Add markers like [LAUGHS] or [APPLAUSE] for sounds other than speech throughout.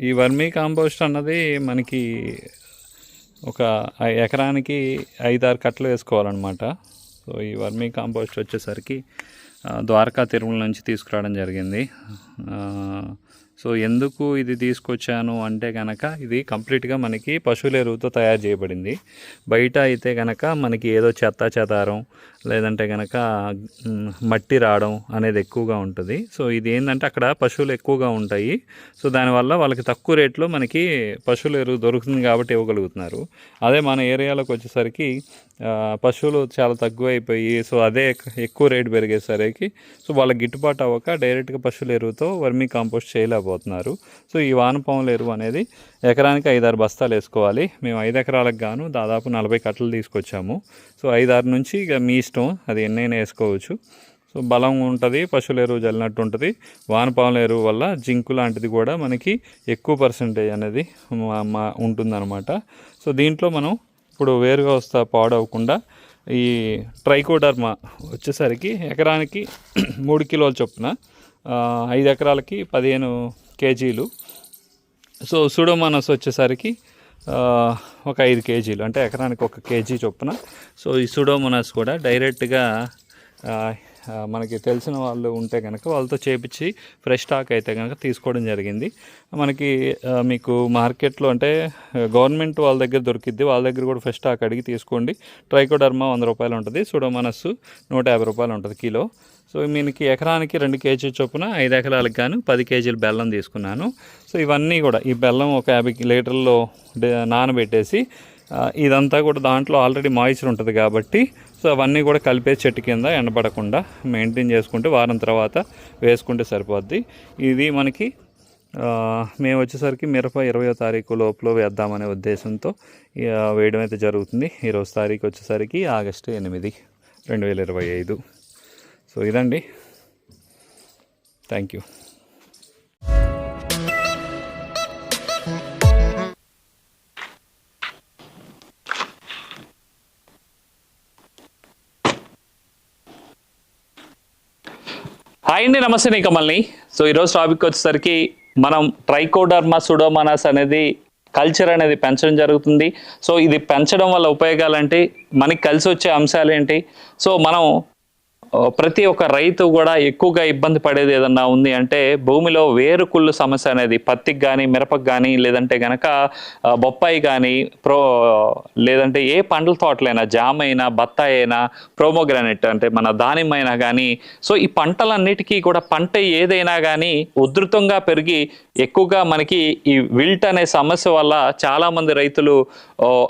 ఈ vermi compost అన్నది మనకి ఒక ఎకరానికి ఐదారు కట్టలు వేసుకోవాలన్నమాట. సో ఈ వర్మీ కాంపోస్ట్ వచ్చేసరికి ద్వారకా తిరుమల నుంచి తీసుకురావడం జరిగింది. సో ఎందుకు ఇది తీసుకొచ్చాను అంటే కనుక ఇది కంప్లీట్గా మనకి పశువుల ఎరువుతో తయారు చేయబడింది. బయట అయితే కనుక మనకి ఏదో చెత్త చెదారం లేదంటే కనుక మట్టి రావడం అనేది ఎక్కువగా ఉంటుంది. సో ఇది ఏంటంటే అక్కడ పశువులు ఎక్కువగా ఉంటాయి. సో దానివల్ల వాళ్ళకి తక్కువ రేట్లో మనకి పశువుల ఎరువు దొరుకుతుంది కాబట్టి ఇవ్వగలుగుతున్నారు. అదే మన ఏరియాలోకి వచ్చేసరికి పశువులు చాలా తక్కువ అయిపోయి సో అదే ఎక్కువ రేటు పెరిగేసరికి సో వాళ్ళకి గిట్టుబాటు అవ్వక డైరెక్ట్గా పశువుల ఎరువుతో వర్మీ కాంపోస్ట్ చేయలేకపోతున్నారు. సో ఈ వానపాముల ఎరువు అనేది ఎకరానికి ఐదారు బస్తాలు వేసుకోవాలి. మేము ఐదు ఎకరాలకు గాను దాదాపు నలభై కట్టలు తీసుకొచ్చాము. సో ఐదారు నుంచి ఇక మీ ఇష్టం అది ఎన్నైనా వేసుకోవచ్చు. సో బలం ఉంటుంది పశువుల ఎరువు జల్లినట్టు ఉంటుంది. వానపాముల ఎరువు వల్ల జింకు లాంటిది కూడా మనకి ఎక్కువ పర్సంటేజ్ అనేది మా- ఉంటుందన్నమాట. సో దీంట్లో మనం ఇప్పుడు వేరుగా వస్తా పాడవకుండా ఈ ట్రైకోడర్మా వచ్చేసరికి ఎకరానికి [CLEARS THROAT] మూడు కిలోల చొప్పున ఐదు ఎకరాలకి పదిహేను కేజీలు. సో సుడోమానస్ వచ్చేసరికి ఒక ఐదు కేజీలు అంటే ఎకరానికి ఒక కేజీ చొప్పున. సో ఈ సుడోమోనాస్ కూడా డైరెక్ట్గా మనకి తెలిసిన వాళ్ళు ఉంటే కనుక వాళ్ళతో చేపించి ఫ్రెష్ స్టాక్ అయితే కనుక తీసుకోవడం జరిగింది. మనకి మీకు మార్కెట్లో అంటే గవర్నమెంట్ వాళ్ళ దగ్గర దొరికిద్ది వాళ్ళ దగ్గర కూడా ఫ్రెష్ స్టాక్ అడిగి తీసుకోండి. ట్రైకోడర్మా వంద రూపాయలు ఉంటుంది సుడోమనస్సు నూట యాభై రూపాయలు ఉంటుంది కిలో. సో మీకు ఎకరానికి రెండు కేజీ చొప్పున ఐదు ఎకరాలకు గాను పది కేజీలు బెల్లం తీసుకున్నాను. సో ఇవన్నీ కూడా ఈ బెల్లం ఒక యాభై లీటర్లో నానబెట్టేసి ఇదంతా కూడా దాంట్లో ఆల్రెడీ మాయిశ్చర్ ఉంటుంది కాబట్టి సో అవన్నీ కూడా కలిపే చెట్టు కింద ఎండబడకుండా మెయింటైన్ చేసుకుంటే వారం తర్వాత వేసుకుంటే సరిపోద్ది. ఇది మనకి మేము వచ్చేసరికి మిరప ఇరవయో తారీఖు లోపల వేద్దామనే ఉద్దేశంతో ఇక వేయడం అయితే జరుగుతుంది. ఈరోజు తారీఖు వచ్చేసరికి ఆగస్టు ఎనిమిది రెండు వేల ఇరవై ఐదు. సో ఇదండి. థ్యాంక్ యూ హాయ్ అండి నమస్తే నేను కమల్ని సో ఈరోజు టాపిక్ వచ్చేసరికి మనం ట్రైకోడర్మా సుడోమానాస్ అనేది కల్చర్ అనేది పెంచడం జరుగుతుంది. సో ఇది పెంచడం వల్ల ఉపయోగాలు అంటే మనకి కలిసి వచ్చే అంశాలు ఏంటి? సో మనం ప్రతి ఒక్క రైతు కూడా ఎక్కువగా ఇబ్బంది పడేది ఏదన్నా ఉంది అంటే భూమిలో వేరు కుళ్ళు సమస్య అనేది పత్తికి కానీ మిరపకు కానీ లేదంటే గనక బొప్పాయి కానీ ప్రో లేదంటే ఏ పండ్ల తోటలైనా జామ అయినా బత్తాయి అయినా ప్రోమోగ్రానైట్ అంటే మన దానిమ్మైనా కానీ సో ఈ పంటలన్నిటికీ కూడా పంట ఏదైనా కానీ ఉధృతంగా పెరిగి ఎక్కువగా మనకి ఈ విల్ట్ అనే సమస్య వల్ల చాలామంది రైతులు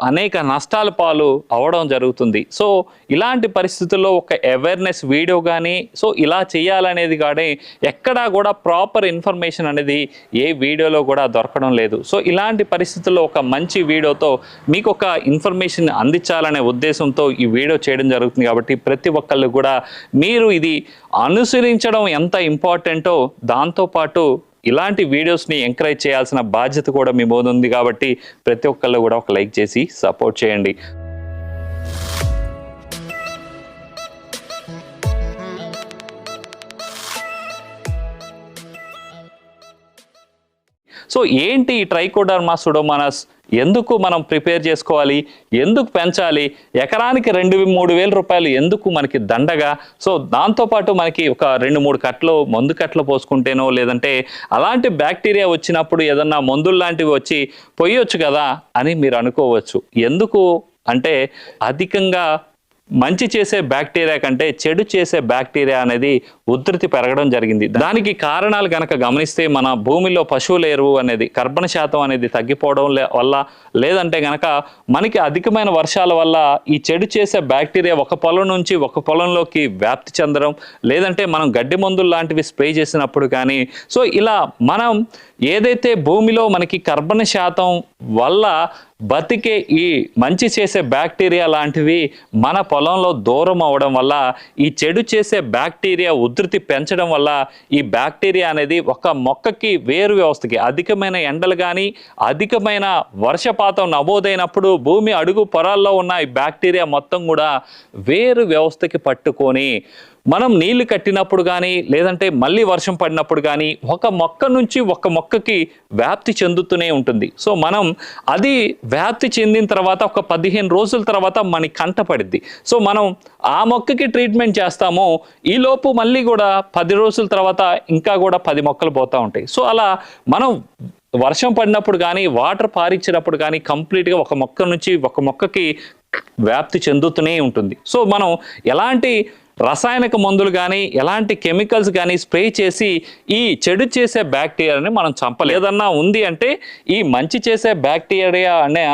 అనేక నష్టాల పాలు అవడం జరుగుతుంది. సో ఇలాంటి పరిస్థితుల్లో ఒక అవేర్నెస్ వీడియో కానీ సో ఇలా చేయాలనేది కానీ ఎక్కడా కూడా ప్రాపర్ ఇన్ఫర్మేషన్ అనేది ఏ వీడియోలో కూడా దొరకడం లేదు. సో ఇలాంటి పరిస్థితుల్లో ఒక మంచి వీడియోతో మీకు ఒక ఇన్ఫర్మేషన్ అందించాలనే ఉద్దేశంతో ఈ వీడియో చేయడం జరుగుతుంది కాబట్టి ప్రతి ఒక్కళ్ళు కూడా మీరు ఇది అనుసరించడం ఎంత ఇంపార్టెంటో దాంతోపాటు ఇలాంటి వీడియోస్ని ఎంకరేజ్ చేయాల్సిన బాధ్యత కూడా మీ మీద ఉంది కాబట్టి ప్రతి ఒక్కళ్ళు కూడా ఒక లైక్ చేసి సపోర్ట్ చేయండి. సో ఏంటి ఈ ట్రైకోడర్మా సుడోమానస్? ఎందుకు మనం ప్రిపేర్ చేసుకోవాలి? ఎందుకు పెంచాలి? ఎకరానికి రెండు మూడు వేల రూపాయలు ఎందుకు మనకి దండగా? సో దాంతోపాటు మనకి ఒక రెండు మూడు కట్టలు మందు కట్టలు పోసుకుంటేనో లేదంటే అలాంటి బ్యాక్టీరియా వచ్చినప్పుడు ఏదన్నా మందులు లాంటివి వచ్చి పోయొచ్చు కదా అని మీరు అనుకోవచ్చు. ఎందుకు? అంటే అధికంగా మంచి చేసే బ్యాక్టీరియా కంటే చెడు చేసే బ్యాక్టీరియా అనేది ఉధృతి పెరగడం జరిగింది. దానికి కారణాలు కనుక గమనిస్తే మన భూమిలో పశువుల ఎరువు అనేది కర్బన శాతం అనేది తగ్గిపోవడం లే- వల్ల లేదంటే గనక మనకి అధికమైన వర్షాల వల్ల ఈ చెడు చేసే బ్యాక్టీరియా ఒక పొలం నుంచి ఒక పొలంలోకి వ్యాప్తి చెందడం లేదంటే మనం గడ్డి మందులు లాంటివి స్ప్రే చేసినప్పుడు కానీ సో ఇలా మనం ఏదైతే భూమిలో మనకి కర్బన శాతం వల్ల బతికే ఈ మంచి చేసే బ్యాక్టీరియా లాంటివి మన పొలంలో దూరం అవడం వల్ల ఈ చెడు చేసే బ్యాక్టీరియా ఉధృతి పెంచడం వల్ల ఈ బ్యాక్టీరియా అనేది ఒక మొక్కకి వేరు వ్యవస్థకి అధికమైన ఎండలు కానీ అధికమైన వర్షపాతం నమోదైనప్పుడు భూమి అడుగు పొరాల్లో ఉన్న ఈ బ్యాక్టీరియా మొత్తం కూడా వేరు వ్యవస్థకి పట్టుకొని మనం నీళ్ళు కట్టినప్పుడు కానీ లేదంటే మళ్ళీ వర్షం పడినప్పుడు కానీ ఒక మొక్క నుంచి ఒక మొక్కకి వ్యాప్తి చెందుతూనే ఉంటుంది. సో మనం అది వ్యాప్తి చెందిన తర్వాత ఒక పదిహేను రోజుల తర్వాత మనకి కంట పడిద్ది. సో మనం ఆ మొక్కకి ట్రీట్మెంట్ చేస్తామో ఈలోపు మళ్ళీ కూడా పది రోజుల తర్వాత ఇంకా కూడా పది మొక్కలు పోతూ ఉంటాయి. సో అలా మనం వర్షం పడినప్పుడు కానీ వాటర్ పారించినప్పుడు కానీ కంప్లీట్గా ఒక మొక్క నుంచి ఒక మొక్కకి వ్యాప్తి చెందుతూనే ఉంటుంది. సో మనం ఎలాంటి రసాయనిక మందులు కానీ ఎలాంటి కెమికల్స్ కానీ స్ప్రే చేసి ఈ చెడు చేసే బ్యాక్టీరియాని మనం చంపలేదన్నా ఉంది అంటే ఈ మంచి చేసే బ్యాక్టీరియా అనే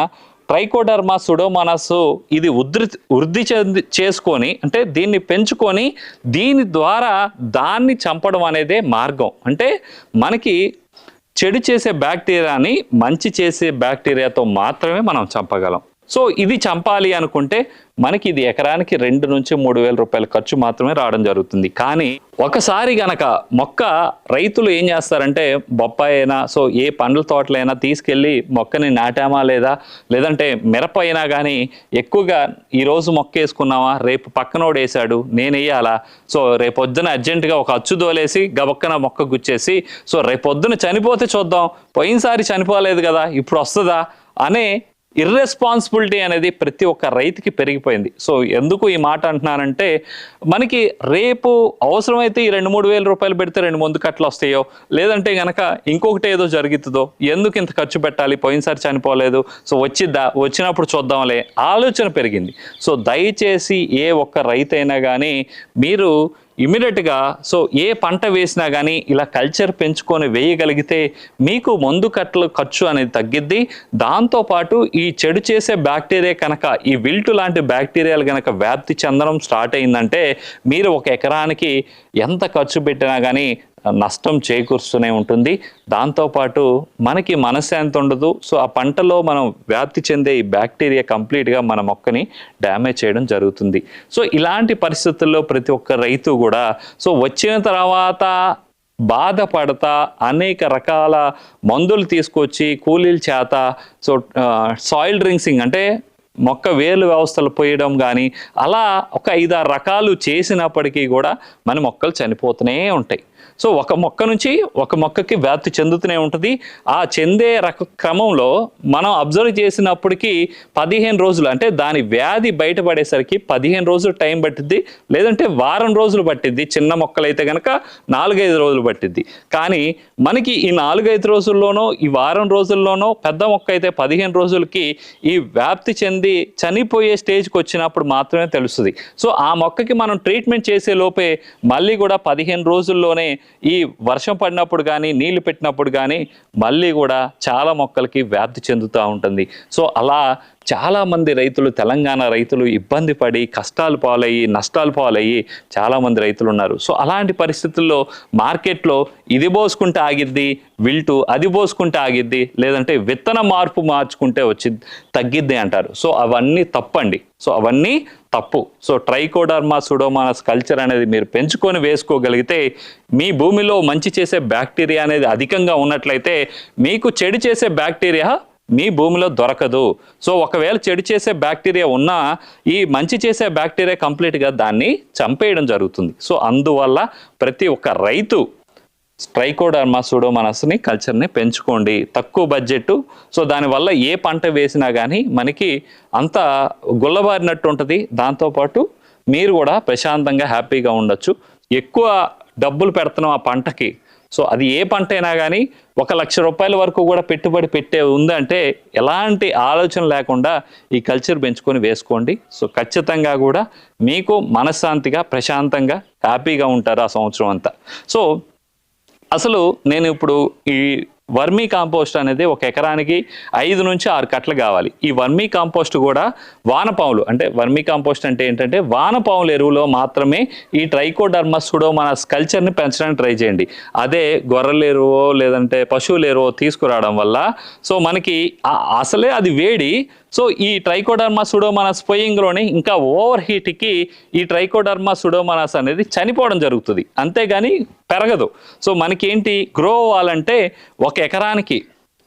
ట్రైకోడర్మా సుడోమానస్ ఇది ఉధృ వృద్ధి చెంది చేసుకొని అంటే దీన్ని పెంచుకొని దీని ద్వారా దాన్ని చంపడం అనేదే మార్గం. అంటే మనకి చెడు చేసే బ్యాక్టీరియాని మంచి చేసే బ్యాక్టీరియాతో మాత్రమే మనం చంపగలం. సో ఇది చంపాలి అనుకుంటే మనకి ఇది ఎకరానికి రెండు నుంచి మూడు వేల రూపాయల ఖర్చు మాత్రమే రావడం జరుగుతుంది. కానీ ఒకసారి గనక మొక్క రైతులు ఏం చేస్తారంటే బొప్పాయి అయినా సో ఏ పండ్ల తోటలైనా తీసుకెళ్ళి మొక్కని నాటామా లేదా? లేదంటే మిరప అయినా కానీ ఎక్కువగా ఈరోజు మొక్క వేసుకున్నామా రేపు పక్కనోడు వేసాడు నేను వేయాలా? సో రేపొద్దున అర్జెంటుగా ఒక అచ్చు దోలేసి గబక్కన మొక్క గుచ్చేసి సో రేపొద్దున చనిపోతే చూద్దాం పోయినసారి చనిపోలేదు కదా ఇప్పుడు వస్తుందా? అనే ఇర్రెస్పాన్సిబిలిటీ అనేది ప్రతి ఒక్క రైతుకి పెరిగిపోయింది. సో ఎందుకు ఈ మాట అంటున్నానంటే మనకి రేపు అవసరమైతే ఈ రెండు మూడు వేల రూపాయలు పెడితే రెండు ముందు కట్టలు వస్తాయో లేదంటే గనక ఇంకొకటి ఏదో జరుగుతుందో ఎందుకు ఇంత ఖర్చు పెట్టాలి? పోయినసారి చనిపోలేదు. సో వచ్చిద్దా? వచ్చినప్పుడు చూద్దాంలే. ఆలోచన పెరిగింది. సో దయచేసి ఏ ఒక్క రైతు అయినా కానీ మీరు ఇమీడియట్గా సో ఏ పంట వేసినా కానీ ఇలా కల్చర్ పెంచుకొని వేయగలిగితే మీకు మందు కట్టలు ఖర్చు అనేది తగ్గిద్ది. దాంతోపాటు ఈ చెడు చేసే బ్యాక్టీరియా కనుక ఈ విల్టు లాంటి బ్యాక్టీరియాలు కనుక వ్యాప్తి చెందడం స్టార్ట్ అయిందంటే మీరు ఒక ఎకరానికి ఎంత ఖర్చు పెట్టినా కానీ నష్టం చేకూరుస్తూనే ఉంటుంది. దాంతోపాటు మనకి మనశ్శాంతి ఉండదు. సో ఆ పంటలో మనం వ్యాప్తి చెందే ఈ బ్యాక్టీరియా కంప్లీట్గా మన మొక్కని డ్యామేజ్ చేయడం జరుగుతుంది. సో ఇలాంటి పరిస్థితుల్లో ప్రతి ఒక్క రైతు కూడా సో వచ్చిన తర్వాత బాధపడతా అనేక రకాల మందులు తీసుకొచ్చి కూలీల చేత సో సాయిల్ డ్రింక్సింగ్ అంటే మొక్క వేలు వ్యవస్థలు పోయడం కానీ అలా ఒక ఐదారు రకాలు చేసినప్పటికీ కూడా మన మొక్కలు చనిపోతూనే ఉంటాయి. సో ఒక మొక్క నుంచి ఒక మొక్కకి వ్యాప్తి చెందుతూనే ఉంటుంది. ఆ చెందే రక క్రమంలో మనం అబ్జర్వ్ చేసినప్పటికీ పదిహేను రోజులు అంటే దాని వ్యాధి బయటపడేసరికి పదిహేను రోజులు టైం పట్టిద్ది లేదంటే వారం రోజులు పట్టిద్ది. చిన్న మొక్కలైతే కనుక నాలుగైదు రోజులు పట్టిద్ది. కానీ మనకి ఈ నాలుగైదు రోజుల్లోనో ఈ వారం రోజుల్లోనో పెద్ద మొక్క అయితే పదిహేను రోజులకి ఈ వ్యాప్తి చెంది చనిపోయే స్టేజ్కి వచ్చినప్పుడు మాత్రమే తెలుస్తుంది. సో ఆ మొక్కకి మనం ట్రీట్మెంట్ చేసే లోపే మళ్ళీ కూడా పదిహేను రోజుల్లోనే ఈ వర్షం పడినప్పుడు కానీ నీళ్ళు పెట్టినప్పుడు కానీ మళ్ళీ కూడా చాలా మొక్కలకి వ్యాప్తి చెందుతూ ఉంటుంది. సో అలా చాలామంది రైతులు తెలంగాణ రైతులు ఇబ్బంది పడి కష్టాలు పాలయ్యి నష్టాలు పాలయ్యి చాలామంది రైతులు ఉన్నారు. సో అలాంటి పరిస్థితుల్లో మార్కెట్లో ఇది పోసుకుంటే ఆగిద్ది విల్టు అది పోసుకుంటే ఆగిద్ది లేదంటే విత్తన మార్పు మార్చుకుంటే వచ్చి తగ్గిద్ది అంటారు. సో అవన్నీ తప్పండి. సో అవన్నీ తప్పు. సో ట్రైకోడర్మా సుడోమానస్ కల్చర్ అనేది మీరు పెంచుకొని వేసుకోగలిగితే మీ భూమిలో మంచి చేసే బ్యాక్టీరియా అనేది అధికంగా ఉన్నట్లయితే మీకు చెడు చేసే బ్యాక్టీరియా మీ భూమిలో దొరకదు. సో ఒకవేళ చెడు చేసే బ్యాక్టీరియా ఉన్నా ఈ మంచి చేసే బ్యాక్టీరియా కంప్లీట్గా దాన్ని చంపేయడం జరుగుతుంది. సో అందువల్ల ప్రతి ఒక్క రైతు స్ట్రైకోడర్మా సూడోమనస్ని కల్చర్ని పెంచుకోండి. తక్కువ బడ్జెట్ సో దానివల్ల ఏ పంట వేసినా కానీ మనకి అంత గుల్లబారినట్టు ఉంటుంది. దాంతోపాటు మీరు కూడా ప్రశాంతంగా హ్యాపీగా ఉండొచ్చు. ఎక్కువ డబ్బులు పెడుతున్నాం ఆ పంటకి. సో అది ఏ పంట అయినా కానీ ఒక లక్ష రూపాయల వరకు కూడా పెట్టుబడి పెట్టే ఉందంటే ఎలాంటి ఆలోచన లేకుండా ఈ కల్చర్ పెంచుకొని వేసుకోండి. సో ఖచ్చితంగా కూడా మీకు మనశ్శాంతిగా ప్రశాంతంగా హ్యాపీగా ఉంటారు ఆ సంవత్సరం అంతా. సో అసలు నేను ఇప్పుడు ఈ వర్మీ కాంపోస్ట్ అనేది ఒక ఎకరానికి ఐదు నుంచి ఆరు కట్టలు కావాలి. ఈ వర్మీ కాంపోస్ట్ కూడా వానపాములు అంటే వర్మీ కాంపోస్ట్ అంటే ఏంటంటే వానపాముల ఎరువులో మాత్రమే ఈ ట్రైకోడర్మస్ సుడోమనస్ కల్చర్ని పెంచడానికి ట్రై చేయండి. అదే గొర్రెల ఎరువో లేదంటే పశువుల ఎరువో తీసుకురావడం వల్ల సో మనకి అసలే అది వేడి సో ఈ ట్రైకోడర్మా సుడోమనస్ పోయింగ్లోనే ఇంకా ఓవర్ హీట్కి ఈ ట్రైకోడర్మా సుడోమనస్ అనేది చనిపోవడం జరుగుతుంది. అంతేగాని పెరగదు. సో మనకేంటి? గ్రో అవ్వాలంటే ఒక ఎకరానికి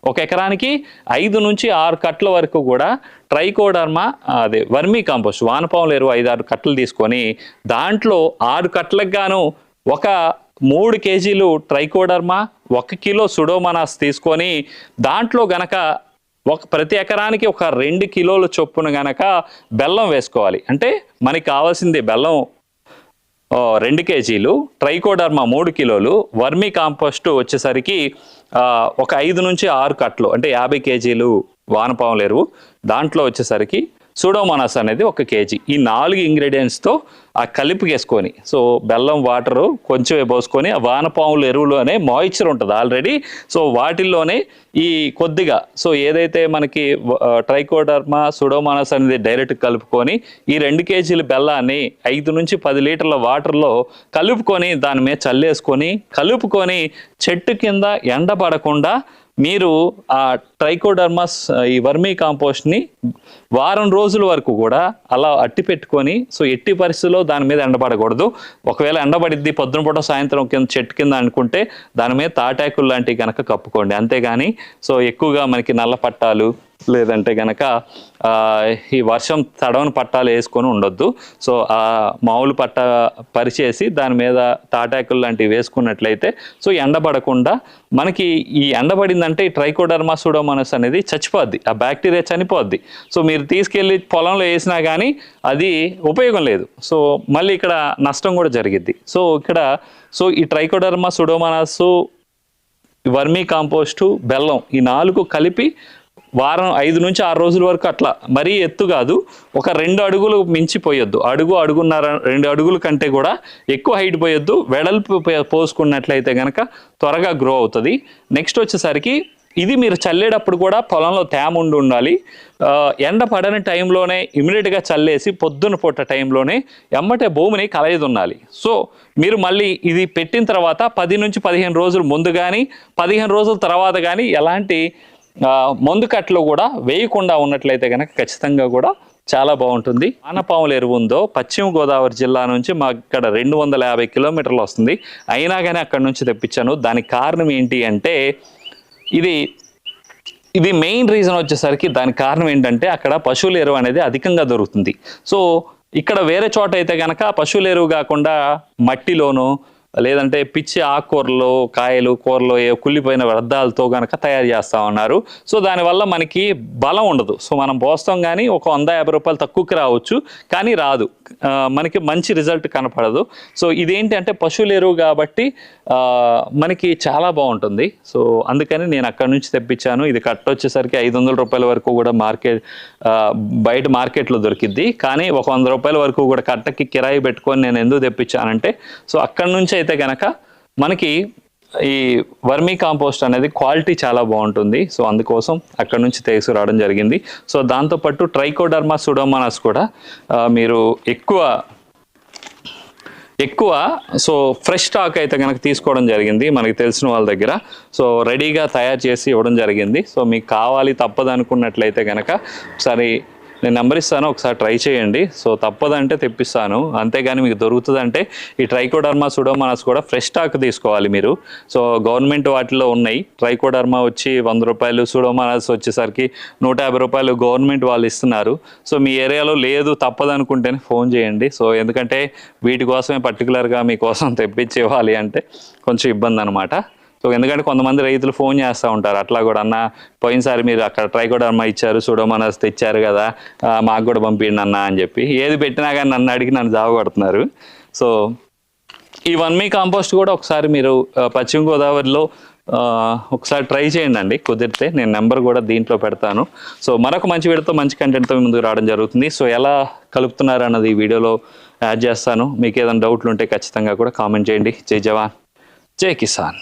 ఒక ఎకరానికి ఐదు నుంచి ఆరు కట్ల వరకు కూడా ట్రైకోడర్మా అదే వర్మీ కాంపోస్ట్ వానపాములు ఎరువు ఐదు ఆరు కట్టలు తీసుకొని దాంట్లో ఆరు కట్టలకు గాను ఒక మూడు కేజీలు ట్రైకోడర్మా ఒక కిలో సుడోమనాస్ తీసుకొని దాంట్లో గనక ఒక ప్రతి ఎకరానికి ఒక రెండు కిలోల చొప్పున గనక బెల్లం వేసుకోవాలి. అంటే మనకి కావాల్సింది బెల్లం రెండు కేజీలు ట్రైకోడర్మా మూడు కిలోలు వర్మీ కాంపోస్ట్ వచ్చేసరికి ఒక ఐదు నుంచి ఆరు కట్లు అంటే యాభై కేజీలు వానపాముల ఎరువు. దాంట్లో వచ్చేసరికి సూడోమోనాస్ అనేది ఒక కేజీ. ఈ నాలుగు ఇంగ్రీడియంట్స్తో ఆ కలిపికేసుకొని సో బెల్లం వాటరు కొంచెం పోసుకొని ఆ వానపాములు ఎరువులోనే మాయిశ్చర్ ఉంటుంది ఆల్రెడీ సో వాటిల్లోనే ఈ కొద్దిగా సో ఏదైతే మనకి ట్రైకోడర్మా సుడోమానస్ అనేది డైరెక్ట్ కలుపుకొని ఈ రెండు కేజీల బెల్లాన్ని ఐదు నుంచి పది లీటర్ల వాటర్లో కలుపుకొని దాని మీద చల్లేసుకొని కలుపుకొని చెట్టు కింద ఎండపడకుండా మీరు ఆ ట్రైకోడర్మస్ ఈ వర్మీ కాంపోస్ట్ని వారం రోజుల వరకు కూడా అలా అట్టి పెట్టుకొని సో ఎట్టి పరిస్థితుల్లో దాని మీద ఎండబడకూడదు. ఒకవేళ ఎండబడిద్ది పొద్దున పూట సాయంత్రం కింద చెట్టు కింద అనుకుంటే దాని మీద తాటాకులు లాంటివి కనుక కప్పుకోండి. అంతేగాని సో ఎక్కువగా మనకి నల్ల పట్టాలు లేదంటే గనక ఈ వర్షం తడవని పట్టాలు వేసుకొని ఉండొద్దు. సో ఆ మామూలు పట్ట పరిచేసి దాని మీద తాటాకులు లాంటివి వేసుకున్నట్లయితే సో ఎండబడకుండా మనకి ఈ ఎండబడిందంటే ఈ ట్రైకోడర్మా సూడోమోనస్ అనేది చచ్చిపోద్ది. ఆ బ్యాక్టీరియా చనిపోద్ది. సో మీరు తీసుకెళ్ళి పొలంలో వేసినా కానీ అది ఉపయోగం లేదు. సో మళ్ళీ ఇక్కడ నష్టం కూడా జరిగిద్ది. సో ఇక్కడ సో ఈ ట్రైకోడర్మా సుడోమోనాస్ వర్మీ కాంపోస్టు బెల్లం ఈ నాలుగు కలిపి వారం ఐదు నుంచి ఆరు రోజుల వరకు అట్లా మరీ ఎత్తు కాదు. ఒక రెండు అడుగులు మించిపోయొద్దు. అడుగు అడుగున్నర రెండు అడుగుల కంటే కూడా ఎక్కువ హైట్ పోయొద్దు. వెడల్పు పోసుకున్నట్లయితే కనుక త్వరగా గ్రో అవుతుంది. నెక్స్ట్ వచ్చేసరికి ఇది మీరు చల్లేటప్పుడు కూడా పొలంలో తేమ ఉండి ఉండాలి. ఎండ పడని టైంలోనే ఇమీడియట్గా చల్లేసి పొద్దున పూట టైంలోనే ఎమ్మటే భూమిని కలయిదున్నాలి సో మీరు మళ్ళీ ఇది పెట్టిన తర్వాత పది నుంచి పదిహేను రోజులు ముందు కానీ పదిహేను రోజుల తర్వాత కానీ ఎలాంటి మందు కట్టలు కూడా వేయకుండా ఉన్నట్లయితే కనుక ఖచ్చితంగా కూడా చాలా బాగుంటుంది. ఆనపాముల ఎరువు ఉందో పశ్చిమ గోదావరి జిల్లా నుంచి మా ఇక్కడ రెండు వందల యాభై కిలోమీటర్లు వస్తుంది. అయినా కానీ అక్కడ నుంచి తెప్పించాను. దానికి కారణం ఏంటి అంటే ఇది ఇది మెయిన్ రీజన్ వచ్చేసరికి దానికి కారణం ఏంటంటే అక్కడ పశువుల ఎరువు అనేది అధికంగా దొరుకుతుంది. సో ఇక్కడ వేరే చోట అయితే కనుక పశువుల ఎరువు కాకుండా మట్టిలోనూ లేదంటే పిచ్చి ఆకుకూరలు కాయలు కూరలు ఏ కుళ్ళిపోయిన వ్యర్థాలతో కనుక తయారు చేస్తా ఉన్నారు. సో దానివల్ల మనకి బలం ఉండదు. సో మనం పోస్తాం కానీ ఒక వంద యాభై రూపాయలు తక్కువకి రావచ్చు. కానీ రాదు. మనకి మంచి రిజల్ట్ కనపడదు. సో ఇదేంటి అంటే పశువుల ఎరువు కాబట్టి మనకి చాలా బాగుంటుంది. సో అందుకని నేను అక్కడ నుంచి తెప్పించాను. ఇది కట్ట వచ్చేసరికి ఐదు వందల రూపాయల వరకు కూడా మార్కెట్ బయట మార్కెట్లో దొరికిద్ది. కానీ ఒక వంద రూపాయల వరకు కూడా కట్టకి కిరాయి పెట్టుకొని నేను ఎందుకు తెప్పించానంటే సో అక్కడ నుంచి అయితే కనుక మనకి ఈ వర్మీ కాంపోస్ట్ అనేది క్వాలిటీ చాలా బాగుంటుంది. సో అందుకోసం అక్కడ నుంచి తీసుకురావడం జరిగింది. సో దాంతోపాటు ట్రైకోడర్మా సుడోమానాస్ కూడా మీరు ఎక్కువ ఎక్కువ సో ఫ్రెష్ స్టాక్ అయితే కనుక తీసుకోవడం జరిగింది మనకి తెలిసిన వాళ్ళ దగ్గర. సో రెడీగా తయారు చేసి ఇవ్వడం జరిగింది. సో మీకు కావాలి తప్పదనుకున్నట్లయితే కనుక ఒకసారి నేను నెంబర్ ఇస్తాను ఒకసారి ట్రై చేయండి. సో తప్పదంటే తెప్పిస్తాను. అంతేగాని మీకు దొరుకుతుందంటే ఈ ట్రైకోడర్మా సుడోమనాస్ కూడా ఫ్రెష్ స్టాక్ తీసుకోవాలి మీరు. సో గవర్నమెంట్ వాటిలో ఉన్నాయి. ట్రైకోడర్మా వచ్చి వంద రూపాయలు సుడోమానాస్ వచ్చేసరికి నూట యాభై రూపాయలు గవర్నమెంట్ వాళ్ళు ఇస్తున్నారు. సో మీ ఏరియాలో లేదు తప్పదనుకుంటేనే ఫోన్ చేయండి. సో ఎందుకంటే వీటి కోసమే పర్టికులర్గా మీకోసం [LAUGHS] తెప్పించి ఇవ్వాలి అంటే కొంచెం ఇబ్బంది అనమాట సో ఎందుకంటే కొంతమంది రైతులు ఫోన్ చేస్తూ ఉంటారు. అట్లా కూడా అన్న పోయినసారి మీరు అక్కడ ట్రైకోడర్మా ఇచ్చారు సుడోమనస్ తెచ్చారు కదా మాకు కూడా పంపించండి అన్న అని చెప్పి. ఏది పెట్టినా కానీ నన్ను అడిగి నన్ను జాబ్ కొడుతున్నారు. సో ఈ వన్ మీ కాంపోస్ట్ కూడా ఒకసారి మీరు పశ్చిమ గోదావరిలో ఒకసారి ట్రై చేయండి అండి. కుదిరితే నేను నెంబర్ కూడా దీంట్లో పెడతాను. సో మరొక మంచి వీడియోతో మంచి కంటెంట్తో ముందుకు రావడం జరుగుతుంది. సో ఎలా కలుపుతున్నారు అన్నది ఈ వీడియోలో యాడ్ చేస్తాను. మీకు ఏదైనా డౌట్లు ఉంటే ఖచ్చితంగా కూడా కామెంట్ చేయండి. జై జవాన్. జై కిసాన్.